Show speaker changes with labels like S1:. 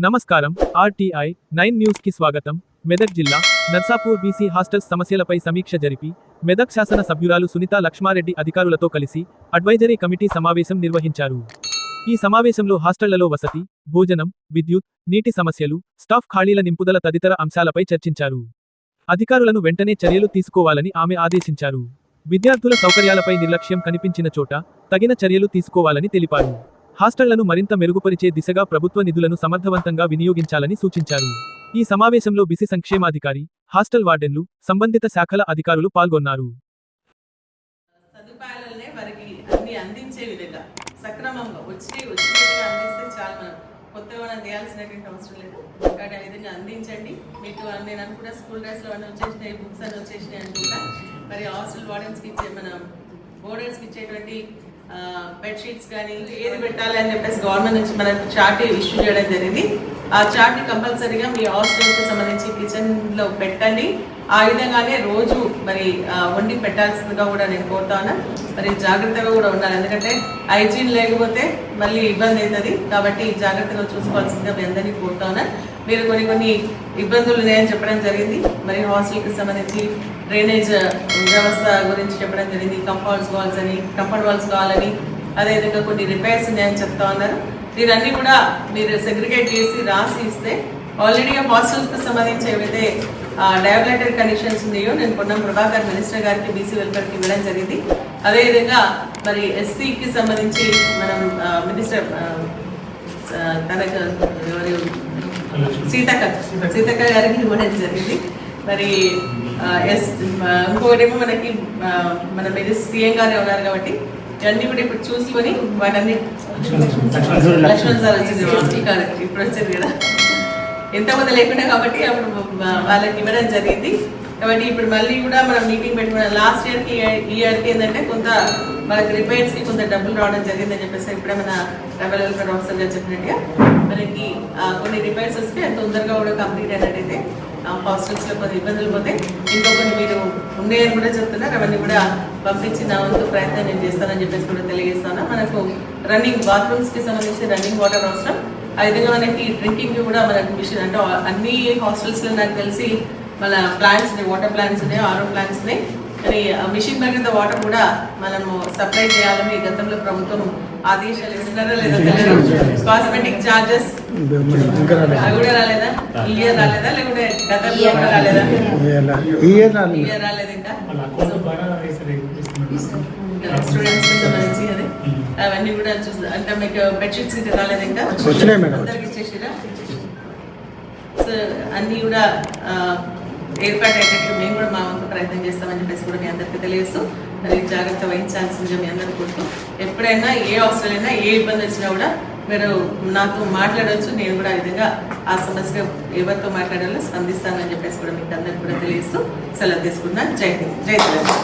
S1: నమస్కారం. RTI nine న్యూస్కి స్వాగతం. మెదక్ జిల్లా నర్సాపూర్ బీసీ హాస్టల్స్ సమస్యలపై సమీక్ష జరిపి మెదక్ శాసన సభ్యురాలు సునీత లక్ష్మారెడ్డి అధికారులతో కలిసి అడ్వైజరీ కమిటీ సమావేశం నిర్వహించారు. ఈ సమావేశంలో హాస్టళ్ళలో వసతి భోజనం విద్యుత్ నీటి సమస్యలు స్టాఫ్ ఖాళీల నింపుదల తదితర అంశాలపై చర్చించారు. అధికారులను వెంటనే చర్యలు తీసుకోవాలని ఆమె ఆదేశించారు. విద్యార్థుల సౌకర్యాలపై నిర్లక్ష్యం కనిపించిన చోట తగిన చర్యలు తీసుకోవాలని తెలిపారు. హాస్టళ్ళను మరింత మెరుగుపరిచే దిశగా ప్రభుత్వ నిధులను సమర్థవంతంగా వినియోగించాలని సూచించారు. ఈ సమావేశంలో బిసి సంక్షేమాధికారి హాస్టల్ వార్డెన్లు సంబంధిత శాఖల అధికారులు పాల్గొన్నారు.
S2: అందించండి. మీకు నేను అనుకుంటా స్కూల్ డ్రెస్లో అన్నీ వచ్చేసినాయి బుక్స్ అన్నీ వచ్చేసినాయి అనుకుంటా. మరి హాస్టల్ వార్డెన్స్కి ఇచ్చే మన బోర్డర్స్కి ఇచ్చేటువంటి బెడ్షీట్స్ కానీ ఏది పెట్టాలి అని చెప్పేసి గవర్నమెంట్ నుంచి మనకు చార్ట్ ఇష్యూ చేయడం జరిగింది. ఆ చార్ట్ని కంపల్సరీగా మీ హాస్టల్కి సంబంధించి కిచెన్లో పెట్టండి. ఆ విధంగానే రోజు మరి వండి పెట్టాల్సిందిగా కూడా నేను కోరుతాను మరి జాగ్రత్తగా కూడా ఉండాలి. ఎందుకంటే హైజీన్ లేకపోతే మళ్ళీ ఇబ్బంది అవుతుంది. కాబట్టి జాగ్రత్తగా చూసుకోవాల్సిందిగా మీ అందరినీ కోరుతాను మీరు కొన్ని కొన్ని ఇబ్బందులు ఉన్నాయని చెప్పడం జరిగింది. మరి హాస్టల్కి సంబంధించి డ్రైనేజ్ వ్యవస్థ గురించి చెప్పడం జరిగింది. కంపౌండ్స్ వాల్స్ అని కంపౌండ్ వాల్స్ కావాలని అదేవిధంగా కొన్ని రిపేర్స్ ఉన్నాయని చెప్తా ఉన్నారు. దీనన్నీ కూడా మీరు సెగ్రిగేట్ చేసి రాసి ఇస్తే ఆల్రెడీ హాస్టల్స్కి సంబంధించి ఏవైతే డయాబిలేటెడ్ కండిషన్స్ ఉన్నాయో నేను పొన్నం ప్రభాకర్ మినిస్టర్ గారికి బీసీ వెల్ఫేర్కి ఇవ్వడం జరిగింది. అదేవిధంగా మరి ఎస్సీకి సంబంధించి మనం మినిస్టర్ తనకు ఎవరు సీతక్క సీతక్క గారికి ఇవ్వడం జరిగింది. మరి ఎస్ ఇంకొకటేమో మనకి మన మీద సీఎం గారే ఉన్నారు కాబట్టి ఇవన్నీ కూడా ఇప్పుడు చూసుకొని వాటన్ని లక్ష్మణ్ సార్ వచ్చింది గారు ఇప్పుడు వచ్చింది కదా. ఎంతమంది లేకుండా కాబట్టి అప్పుడు వాళ్ళకి ఇవ్వడం జరిగింది. కాబట్టి ఇప్పుడు మళ్ళీ కూడా మనం మీటింగ్ పెట్టుకున్నాం లాస్ట్ ఇయర్కి ఈ ఇయర్కి ఏంటంటే కొంత మనకి రిపేర్స్కి కొంత డబ్బులు రావడం జరిగిందని చెప్పేసి ఇప్పుడే మన ట్రావెల్ వెల్ఫేర్ ఆఫీసర్ గారు చెప్పినట్టుగా మనకి కొన్ని రిపేర్స్ వస్తే తొందరగా కూడా కంప్లీట్ అయినట్టయితే హాస్టల్స్లో కొన్ని ఇబ్బందులు పోతే ఇంకో కొన్ని మీరు ఉన్నాయని కూడా చెప్తున్నారు. అవన్నీ కూడా పంపించి నా వంతు ప్రయత్నం నేను చేస్తానని చెప్పేసి కూడా తెలియజేస్తాను. మనకు రన్నింగ్ బాత్రూమ్స్కి సంబంధించి రన్నింగ్ వాటర్ అవసరం. ఆ విధంగా మనకి డ్రింకింగ్ కూడా మనకు మిషన్ అంటే అన్ని హాస్టల్స్లో నాకు తెలిసి మన ప్లాంట్స్ ఉన్నాయి వాటర్ ప్లాంట్స్ ఉన్నాయి ఆరో ప్లాంట్స్ ఉన్నాయి కానీ ఆ మిషన్ దగ్గర వాటర్ కూడా మనము సప్లై చేయాలని గతంలో ప్రభుత్వం ఆదేశాలు ఇస్తున్నారా లేదా కాస్మెటిక్ చార్జెస్ కూడా రాలేదా? ఈ ఇయర్ రాలేదా? లేకుంటే గతంలో కూడా రాలేదా?
S3: ఇయర్
S2: రాలేదు. ఇంకా? స్టూడెంట్స్. సంబంధించి అదే. అవన్నీ కూడా చూసి అంటే మీకు బెడ్షీట్స్ ఇంకా రాలేదు ఇంకా?
S3: వచ్చినాయి మేడం.
S2: అందరికి ఇచ్చేసిరా? సో అన్నీ కూడా ఆ, ఏర్పాటు అయ్యేటట్టు మేము కూడా మా వంతు ప్రయత్నం చేస్తామని చెప్పేసి కూడా మీ అందరికీ తెలియదు మరి జాగ్రత్త వహించాల్సిందిగా మీ అందరికీ కోరుతూ ఎప్పుడైనా ఏ అవసరం అయినా ఏ ఇబ్బంది వచ్చినా కూడా మీరు నాతో మాట్లాడవచ్చు నేను కూడా ఆ విధంగా ఆ సమస్య ఎవరితో మాట్లాడాలో స్పందిస్తానని చెప్పేసి కూడా మీకు అందరికీ కూడా తెలియస్తూ సెలవు తీసుకున్నాను జై హింద్. జై తెలంగాణ.